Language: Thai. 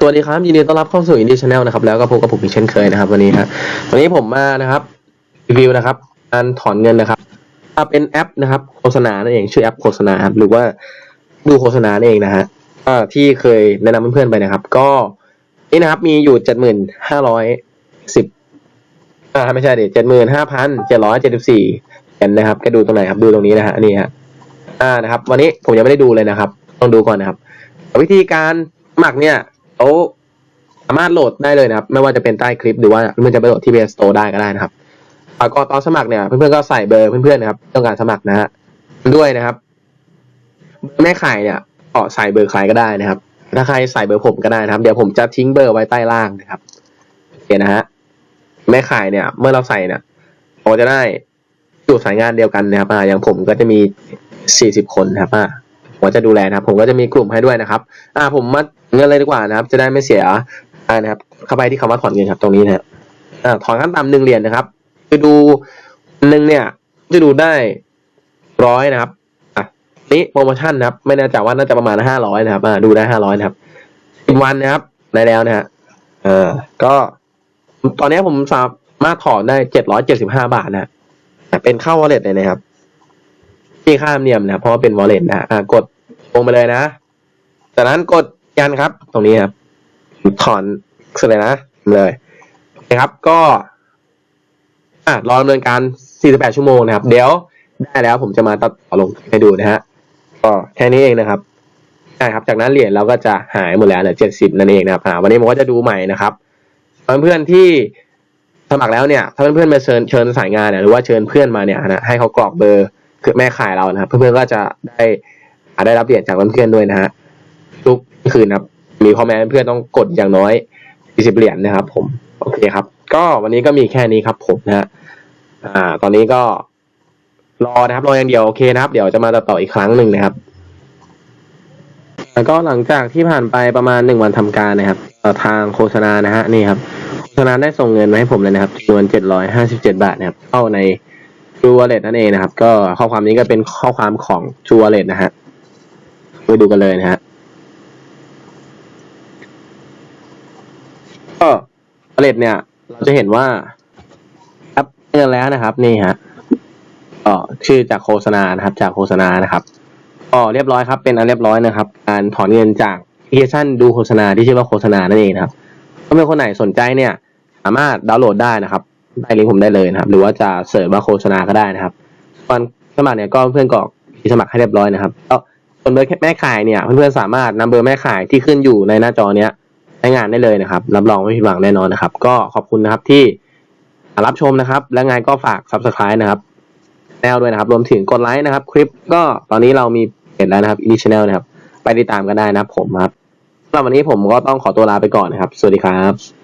สวัสดีครับยินดีต้อนรับเข้าสู่อินดี้ชาแนลนะครับแล้วก็พบกับผมอีกเช่นเคยนะครับวันนี้ฮะวันนี้ผมมานะครับรีวิวนะครับการถอนเงินนะครับอ่าเป็นแอปนะครับ โฆษณานั่นเองชื่อแอปโฆษณาครับหรือว่าดูโฆษณานั่นเองนะฮะที่เคยแนะนำเพื่อนๆไปนะครับ ก็นี่นะครับมีอยู่เจ็ดหมื่นห้าร้อยสิบอ่าไม่ใช่ดิเจ็ดหมื่นห้าพันเจ็ดร้อยเจ็ดสิบสี่เห็นนะครับก็ดูตรงไหนครับดูตรงนี้นะฮะนี่ฮะอ่านะครับ วันนี้ผมยังไม่ได้ดูเลยนะครับ ต้องดูก่อนนะครับ วิธีการสมัครเนี่ย เขาสามารถโหลดได้เลยนะครับ ไม่ว่าจะเป็นใต้คลิปหรือว่ามันจะไปโหลดที่ Play Store ได้ก็ได้นะครับอ่าก็ตอนสมัครเนี่ย เพื่อนๆก็ใส่เบอร์เพื่อนๆนะครับต้องการสมัครนะฮะด้วยนะครับแม่ไข่เนี่ยก็ใส่เบอร์ใครก็ได้นะครับ ถ้าใครใส่เบอร์ผมก็ได้นะครับ เดี๋ยวผมจะทิ้งเบอร์ไว้ใต้ล่างนะครับโอเคนะฮะแม่ไข่เนี่ย เมื่อเราใส่เนี่ยเราจะได้อยู่สายงานเดียวกันนะครับอย่างผมก็จะมีสี่สิบคนนะครับอ่า ผมจะดูแลนะครับ ผมก็จะมีกลุ่มให้ด้วยนะครับ อ่าผมมาเงินเลยดีกว่านะครับ จะได้ไม่เสียอ่านะครับ เข้าไปที่คำว่าถอนเงินครับตรงนี้นะครับอ่าถอนขั้นต่ำหนึ่งเหรียญนะครับคือดูหนึ่งเนี่ย จะดูได้ร้อยนะครับอะนี่โปรโมชั่นนะครับ ไม่แน่ใจว่าน่าจะประมาณห้าร้อยนะครับอ่าดูได้ห้าร้อยนะครับสิบวันนะครับได้แล้วนะฮะเออก็ตอนนี้ผมสามารถถอนได้เจ็ดร้อยเจ็ดสิบห้าบาทนะเป็นเข้า wallet เลยนะครับที่ค่าธรรมเนียมนะเพราะว่าเป็น wallet นะอ่ากด ลงไปเลยนะจากนั้นกดยันครับ ตรงนี้ครับถอนเสร็จเลยนะเลยนะครับ ก็อ่ารอดำเนินการ 48 ชั่วโมงนะครับ เดี๋ยวได้แล้วผมจะมาตัดต่อลงให้ดูนะฮะก็แค่นี้เองนะครับใช่ครับ จากนั้นเหรียญเราก็จะหายหมดแล้วเหลือ 70 นั่นเองนะครับวันนี้ผมก็จะดูใหม่นะครับเพื่อนๆที่สมัครแล้วเนี่ย ถ้าเพื่อนๆมาเชิญเชิญสายงานเนี่ยหรือว่าเชิญเพื่อนมาเนี่ยนะให้เขากรอกเบอร์คือแม่ขายเรานะครับ เพื่อนๆก็จะได้ ได้รับเหรียญจากเพื่อนๆด้วยนะฮะทุกคืนนะครับ มีข้อแม้เพื่อนต้องกดอย่างน้อย40เหรียญนะครับ ผมโอเคครับ ก็วันนี้ก็มีแค่นี้ครับ ผมนะฮะอ่า ตอนนี้ก็ รอนะครับ รออย่างเดียวโอเคนะครับ เดี๋ยวจะมาตัดต่ออีกครั้งหนึ่งนะครับแล้วก็หลังจากที่ผ่านไปประมาณหนึ่งวันทำการนะครับทางโฆษณานะฮะนี่ครับโฆษณาได้ส่งเงินมาให้ผมเลยนะครับจำนวน757บาทนะครับเข้าใน True Wallet นั่นเองนะครับ ก็ข้อความนี้ก็เป็นข้อความของ True Wallet นะฮะ ไปดูกันเลยนะฮะก็ Wallet เนี่ย เราจะเห็นว่ารับเงินแล้วนะครับ นี่ฮะก็ชื่อจากโฆษณานะครับ จากโฆษณานะครับก็เรียบร้อยครับ เป็นอันเรียบร้อยนะครับ การถอนเงินจากแอปพลิเคชันดูโฆษณาที่ชื่อว่าโฆษณานั่นเองนะครับถ้าเป็นคนไหนสนใจเนี่ย สามารถดาวน์โหลดได้นะครับได้ลิงก์ผมได้เลยนะครับ หรือว่าจะเสิร์ชว่าโฆษณาก็ได้นะครับตอนสมัครเนี่ยก็เพื่อนกรอกที่สมัครให้เรียบร้อยนะครับแล้ว ส่วนเบอร์แม่ขายเนี่ยเพื่อนๆสามารถนำเบอร์แม่ขายที่ขึ้นอยู่ในหน้าจอเนี้ยใช้งานได้เลยนะครับ รับรองไม่ผิดหวังแน่นอนนะครับ ก็ขอบคุณนะครับที่รับชมนะครับ และงานก็ฝาก subscribe นะครับแนวด้วยนะครับ รวมถึงกดไลค์นะครับ คลิปก็ตอนนี้เรามีเพจแล้วนะครับ i n i channel นะครับ ไปติดตามกันได้นะครับผมครับสำหรับวันนี้ผมก็ต้องขอตัวลาไปก่อนนะครับ สวัสดีครับ